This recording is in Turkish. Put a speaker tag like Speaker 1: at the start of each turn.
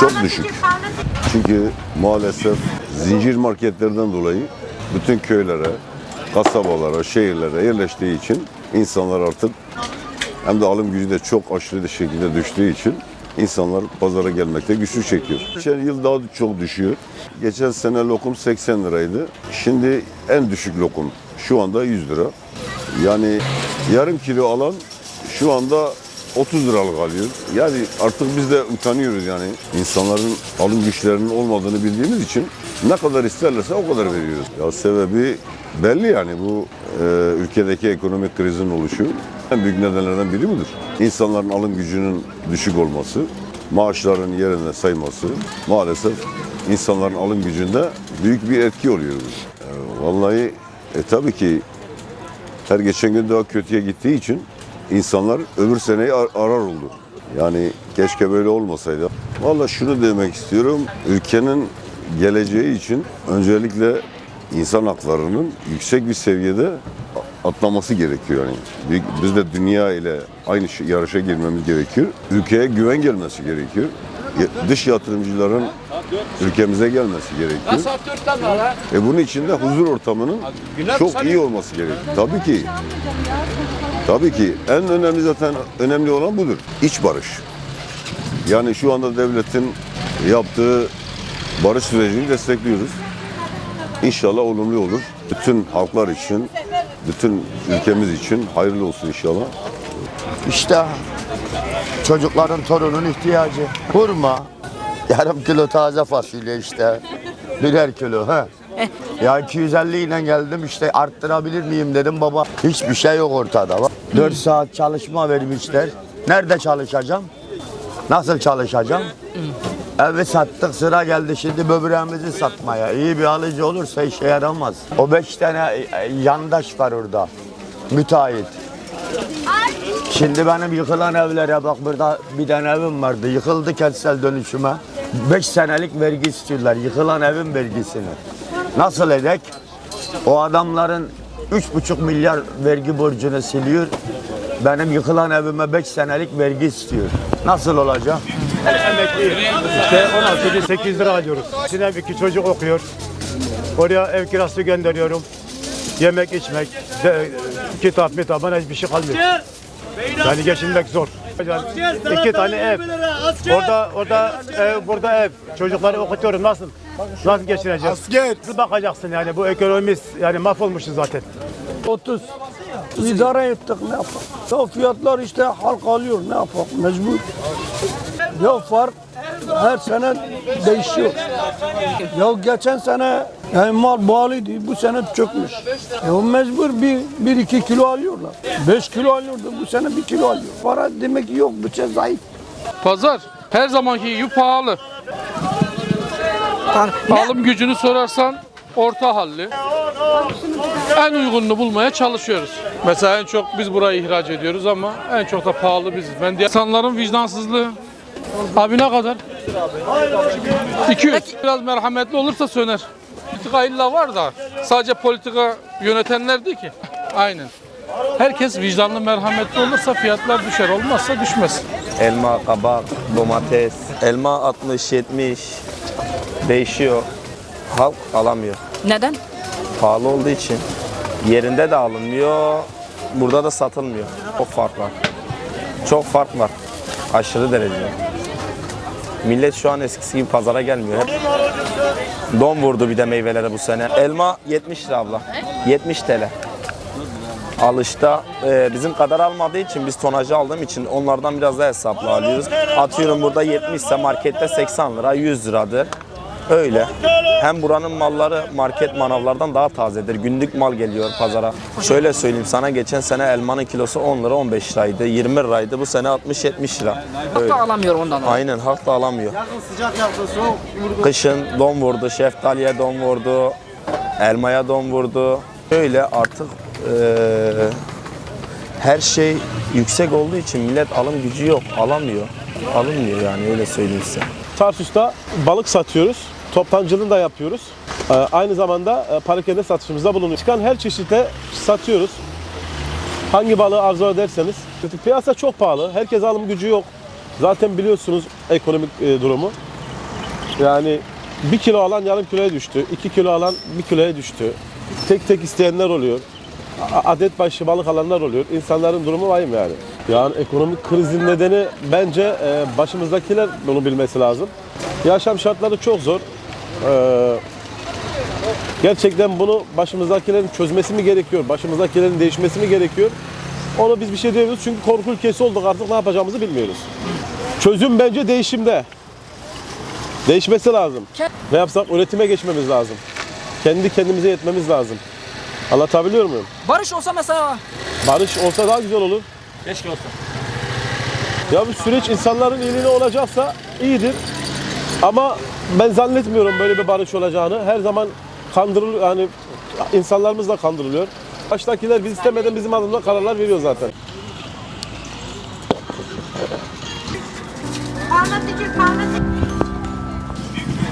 Speaker 1: Çok düşük. Çünkü maalesef zincir marketlerden dolayı bütün köylere, kasabalara, şehirlere yerleştiği için insanlar artık hem de alım gücü de çok aşırı şekilde düştüğü için insanlar pazara gelmekte güçlük çekiyor. Geçen yıl daha çok düşüyor. Geçen sene lokum 80 liraydı. Şimdi en düşük lokum şu anda 100 lira. Yani yarım kilo alan şu anda 30 liralık alıyor. Yani artık biz de utanıyoruz yani. İnsanların alım güçlerinin olmadığını bildiğimiz için ne kadar isterlerse o kadar veriyoruz. Ya sebebi belli yani bu e, ülkedeki ekonomik krizin oluşu en büyük nedenlerden biri budur. İnsanların alım gücünün düşük olması, maaşların yerine sayması maalesef insanların alım gücünde büyük bir etki oluyor. E, vallahi e, tabii ki her geçen gün daha kötüye gittiği için insanlar öbür seneyi ar- arar oldu. Yani keşke böyle olmasaydı. Vallahi şunu demek istiyorum. Ülkenin geleceği için öncelikle insan haklarının yüksek bir seviyede atlaması gerekiyor. Yani biz de dünya ile aynı yarışa girmemiz gerekiyor. Ülkeye güven gelmesi gerekiyor. Dış yatırımcıların ülkemize gelmesi gerekiyor. E bunun için de huzur ortamının çok iyi olması gerekiyor. Tabii ki. Tabii ki en önemli zaten önemli olan budur. İç barış. Yani şu anda devletin yaptığı barış sürecini destekliyoruz. İnşallah olumlu olur. Bütün halklar için, bütün ülkemiz için hayırlı olsun inşallah.
Speaker 2: İşte çocukların torunun ihtiyacı. Hurma, yarım kilo taze fasulye işte. Birer kilo ha. Ya 250 ile geldim işte arttırabilir miyim dedim baba. Hiçbir şey yok ortada. Bak, 4 saat çalışma vermişler. Nerede çalışacağım? Nasıl çalışacağım? Evi sattık sıra geldi şimdi böbreğimizi satmaya. İyi bir alıcı olursa işe yaramaz. O beş tane e, yandaş var orada. Müteahhit. Şimdi benim yıkılan evlere bak burada bir tane evim vardı. Yıkıldı kentsel dönüşüme. 5 senelik vergi istiyorlar. Yıkılan evin vergisini. Nasıl edek? O adamların 3,5 milyar vergi borcunu siliyor. Benim yıkılan evime 5 senelik vergi istiyor. Nasıl olacak?
Speaker 3: İşte 16 bin 800 lira alıyoruz. Şimdi iki çocuk okuyor. Oraya ev kirası gönderiyorum. Yemek, içmek, de, kitap, mitap, bana hiçbir şey kalmıyor. Yani geçinmek zor. Yani iki tane ev. Orada, orada ev, burada ev. Çocukları okutuyorum. Nasıl? Nasıl geçineceğiz?
Speaker 4: Asker.
Speaker 3: Nasıl bakacaksın yani bu ekonomimiz yani mahvolmuşuz zaten.
Speaker 5: 30. İdare ettik ne yapalım? Ya fiyatlar işte halk alıyor ne yapalım mecbur. Ya fark her sene değişiyor. Ya geçen sene yani mal bağlıydı bu sene çökmüş. Ya mecbur bir, bir iki kilo alıyorlar. Beş kilo alıyordu bu sene bir kilo alıyor. Para demek ki yok bütçe zayıf.
Speaker 6: Pazar her zamanki gibi pahalı. Alım gücünü sorarsan orta halli. En uygununu bulmaya çalışıyoruz. Mesela en çok biz burayı ihraç ediyoruz ama en çok da pahalı biziz. Ben diğer insanların vicdansızlığı. Abi ne kadar? 200. Biraz merhametli olursa söner. Politika illa var da sadece politika yönetenler değil ki. Aynen. Herkes vicdanlı merhametli olursa fiyatlar düşer. Olmazsa düşmez.
Speaker 7: Elma, kabak, domates. Elma 60-70 değişiyor. Halk alamıyor.
Speaker 8: Neden?
Speaker 7: Pahalı olduğu için. Yerinde de alınmıyor. Burada da satılmıyor. Çok fark var. Çok fark var. Aşırı derece. Millet şu an eskisi gibi pazara gelmiyor. Hep don vurdu bir de meyvelere bu sene. Elma 70 lira abla. 70 TL. Alışta e, bizim kadar almadığı için biz tonajı aldığım için onlardan biraz daha hesaplı alıyoruz. Atıyorum burada 70 ise markette 80 lira 100 liradır. Öyle. Hem buranın malları market manavlardan daha tazedir. Günlük mal geliyor pazara. Şöyle söyleyeyim sana geçen sene elmanın kilosu 10 lira 15 liraydı. 20 liraydı. Bu sene 60-70 lira. Öyle.
Speaker 8: Hatta alamıyor ondan. dolayı.
Speaker 7: Aynen halk da alamıyor. Kışın don vurdu, şeftaliye don vurdu, elmaya don vurdu. Öyle artık eee, her şey yüksek olduğu için millet alım gücü yok, alamıyor. Alınmıyor yani öyle söyleyeyim size.
Speaker 9: Tarsus'ta balık satıyoruz. Toptancılığını da yapıyoruz. Ee, Aynı zamanda e, parakende satışımızda bulunuyor. Çıkan her çeşite satıyoruz. Hangi balığı arzu ederseniz. Piyasa çok pahalı. Herkes alım gücü yok. Zaten biliyorsunuz ekonomik e, durumu. Yani bir kilo alan yarım kiloya düştü. iki kilo alan bir kiloya düştü. Tek tek isteyenler oluyor. Adet başı balık alanlar oluyor. İnsanların durumu vahim yani. Yani ekonomik krizin nedeni bence e, başımızdakiler bunu bilmesi lazım. Yaşam şartları çok zor. Ee, gerçekten bunu başımızdakilerin çözmesi mi gerekiyor? Başımızdakilerin değişmesi mi gerekiyor? Onu biz bir şey diyemiyoruz çünkü korku ülkesi olduk artık ne yapacağımızı bilmiyoruz. Çözüm bence değişimde. Değişmesi lazım. Ne yapsak üretime geçmemiz lazım. Kendi kendimize yetmemiz lazım. Anlatabiliyor muyum?
Speaker 4: Barış olsa mesela
Speaker 9: Barış olsa daha güzel olur.
Speaker 4: Keşke olsa.
Speaker 9: Ya bu süreç insanların iyiliğine olacaksa iyidir. Ama ben zannetmiyorum böyle bir barış olacağını. Her zaman kandırıl yani insanlarımız da kandırılıyor. Baştakiler biz istemeden bizim adımıza kararlar veriyor zaten.
Speaker 8: Anlatıcı, anlatıcı.